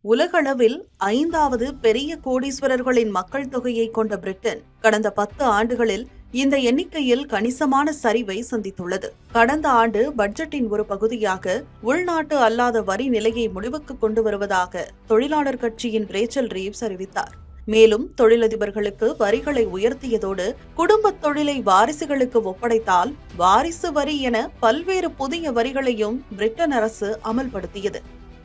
உலகளவில் ஐந்தாவது பெரிய கோடீஸ்வரர்களின் மக்கள் தொகையை கொண்ட பிரிட்டன் கடந்த பத்து ஆண்டுகளில் இந்த எண்ணிக்கையில் கணிசமான சரிவை சந்தித்துள்ளது. கடந்த ஆண்டு பட்ஜெட்டின் ஒரு பகுதியாக உள்நாட்டு அல்லாத வரி நிலையை முடிவுக்கு கொண்டு வருவதாக தொழிலாளர் கட்சியின் ரேச்சல் ரீவ்ஸ் அறிவித்தார். மேலும் தொழிலதிபர்களுக்கு வரிகளை உயர்த்தியதோடு குடும்பத் தொழிலை வாரிசுகளுக்கு ஒப்படைத்தால் வாரிசு வரி என பல்வேறு புதிய வரிகளையும் பிரிட்டன் அரசு அமல்படுத்தியது.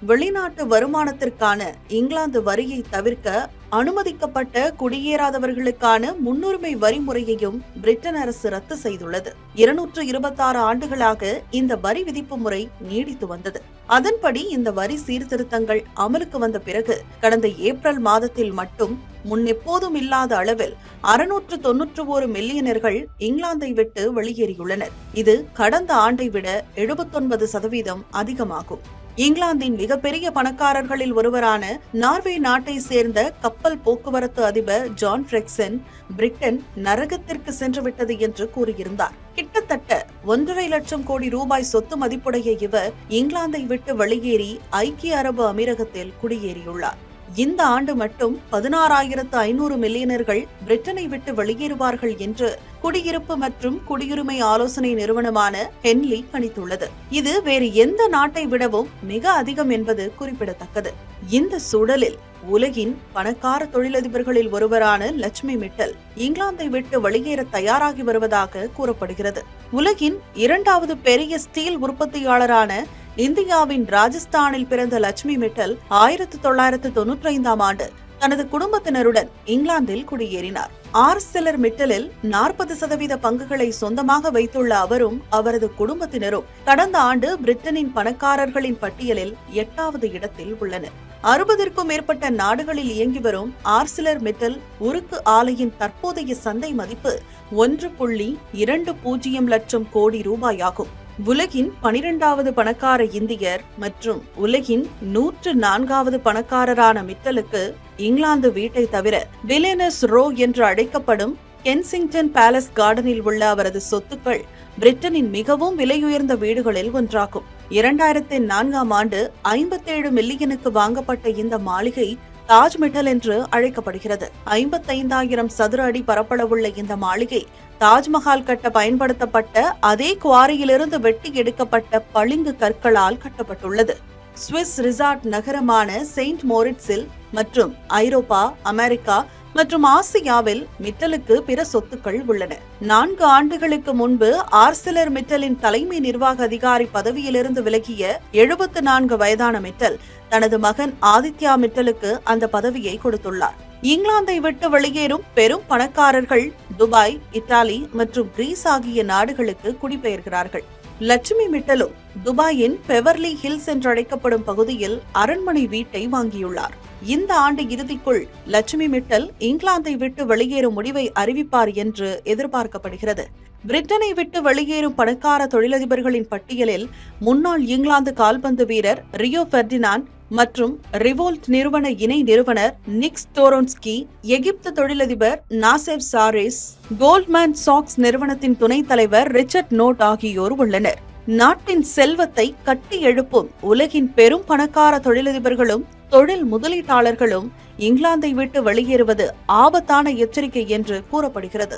வெளிநாட்டு வருமானத்திற்கான இங்கிலாந்து வரியை தவிர்க்க அனுமதிக்கப்பட்ட குடியேறாதவர்களுக்கான முன்னுரிமை வரி முறையையும் பிரிட்டன் அரசு ரத்து செய்துள்ளது. இருநூற்று இருபத்தாறு ஆண்டுகளாக இந்த வரி விதிப்பு முறை நீடித்து வந்தது. அதன்படி இந்த வரி சீர்திருத்தங்கள் அமலுக்கு வந்த பிறகு கடந்த ஏப்ரல் மாதத்தில் மட்டும் முன்னெப்போதும் இல்லாத அளவில் அறுநூற்று தொன்னூற்று ஒரு மில்லியனர்கள் இங்கிலாந்தை விட்டு வெளியேறியுள்ளனர். இது கடந்த ஆண்டை விட எழுபத்தொன்பது சதவீதம் அதிகமாகும். இங்கிலாந்தின் மிகப்பெரிய பணக்காரர்களில் ஒருவரான நார்வே நாட்டை சேர்ந்த கப்பல் போக்குவரத்து அதிபர் ஜான் பிரெக்சன் பிரிட்டன் நரகத்திற்கு சென்றுவிட்டது என்று கூறியிருந்தார். கிட்டத்தட்ட ஒன்றரை லட்சம் கோடி ரூபாய் சொத்து மதிப்புடைய இவர் இங்கிலாந்தை விட்டு வெளியேறி ஐக்கிய அரபு அமீரகத்தில் குடியேறியுள்ளார். இந்த ஆண்டு மட்டும் பதினாறாயிரத்து ஐநூறு மில்லியனர்கள் பிரிட்டனை விட்டு வெளியேறுவார்கள் என்று குடியிருப்பு மற்றும் குடியுரிமை ஆலோசனை நிறுவனமான ஹென்லி கணித்துள்ளது. இது வேறு எந்த நாட்டை விடவும் மிக அதிகம் என்பது குறிப்பிடத்தக்கது. இந்த சூழலில் உலகின் பணக்கார தொழிலதிபர்களில் ஒருவரான லட்சுமி மிட்டல் இங்கிலாந்தை விட்டு வெளியேற தயாராகி வருவதாக கூறப்படுகிறது. உலகின் இரண்டாவது பெரிய ஸ்டீல் உற்பத்தியாளரான இந்தியாவின் ராஜஸ்தானில் பிறந்த லட்சுமி மிட்டல் ஆயிரத்தி தொள்ளாயிரத்து தொன்னூற்றி ஐந்தாம் ஆண்டு தனது குடும்பத்தினருடன் இங்கிலாந்தில் குடியேறினார். ஆர்செலர் மிட்டலில் நாற்பது சதவீத பங்குகளை சொந்தமாக வைத்துள்ள அவரும் அவரது குடும்பத்தினரும் கடந்த ஆண்டு பிரிட்டனின் பணக்காரர்களின் பட்டியலில் எட்டாவது இடத்தில் உள்ளனர். அறுபதிற்கும் மேற்பட்ட நாடுகளில் இயங்கி வரும் ஆர்சிலர் மெட்டல் உருக்கு ஆலையின் தற்போதைய சந்தை மதிப்பு ஒன்று புள்ளி இரண்டு பூஜ்ஜியம் லட்சம் கோடி ரூபாயாகும். உலகின் பனிரெண்டாவது பணக்கார இந்தியர் மற்றும் உலகின் நூற்று நான்காவது பணக்காரரான மித்தலுக்கு இங்கிலாந்து வீட்டை தவிர வில்லியனஸ் ரோ என்று அழைக்கப்படும் கென்சிங்டன் பேலஸ் கார்டனில் உள்ள அவரது சொத்துக்கள் பிரிட்டனின் மிகவும் விலையுயர்ந்த வீடுகளில் ஒன்றாகும். இரண்டாயிரத்தி நான்காம் ஆண்டு ஐம்பத்தேழு மில்லியனுக்கு வாங்கப்பட்ட இந்த மாளிகை தாஜ்மெட்டல் என்று அழைக்கப்படுகிறது. ஐம்பத்தைந்தாயிரம் சதுர அடி பரப்பளவுள்ள இந்த மாளிகை தாஜ்மஹால் கட்ட பயன்படுத்தப்பட்ட அதே குவாரியிலிருந்து வெட்டி எடுக்கப்பட்ட பளிங்கு கற்களால் கட்டப்பட்டுள்ளது. சுவிஸ் ரிசார்ட் நகரமான செயின்ட் மோரிட்ஸில் மற்றும் ஐரோப்பா அமெரிக்கா மற்றும் ஆசியாவில் மிட்டலுக்கு பிற சொத்துக்கள் உள்ளன. நான்கு ஆண்டுகளுக்கு முன்பு ஆர்சிலர் மிட்டலின் தலைமை நிர்வாக அதிகாரி பதவியிலிருந்து விலகிய எழுபத்து நான்கு வயதான மிட்டல் தனது மகன் ஆதித்யா மிட்டலுக்கு அந்த பதவியை கொடுத்துள்ளார். இங்கிலாந்தை விட்டு வெளியேறும் பெரும் பணக்காரர்கள் துபாய் இத்தாலி மற்றும் கிரீஸ் ஆகிய நாடுகளுக்கு குடிபெயர்கிறார்கள். லட்சுமி மிட்டலும் துபாயின் பெவர்லி ஹில்ஸ் என்றழைக்கப்படும் பகுதியில் அரண்மனை வீட்டை வாங்கியுள்ளார். இந்த ஆண்டு இறுதிக்குள் லட்சுமி மிட்டல் இங்கிலாந்தை விட்டு வெளியேறும் முடிவை அறிவிப்பார் என்று எதிர்பார்க்கப்படுகிறது. பிரிட்டனை விட்டு வெளியேறும் பணக்கார தொழிலதிபர்களின் பட்டியலில் முன்னாள் இங்கிலாந்து கால்பந்து வீரர் ரியோ பெர்டினான் மற்றும் ரிவோல்ட் நிறுவன இணை நிறுவனர் நிக்ஸ் தோரோன்ஸ்கி எகிப்து தொழிலதிபர் நாசெப் சாரிஸ் கோல்ட்மேன் சாக்ஸ் நிறுவனத்தின் துணைத் தலைவர் ரிச்சர்ட் நோட் ஆகியோர் உள்ளனர். நாட்டின் செல்வத்தை கட்டி எழுப்பும் உலகின் பெரும் பணக்கார தொழிலதிபர்களும் தொழில் முதலீட்டாளர்களும் இங்கிலாந்தை விட்டு வெளியேறுவது ஆபத்தான எச்சரிக்கை என்று கூறப்படுகிறது.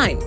nine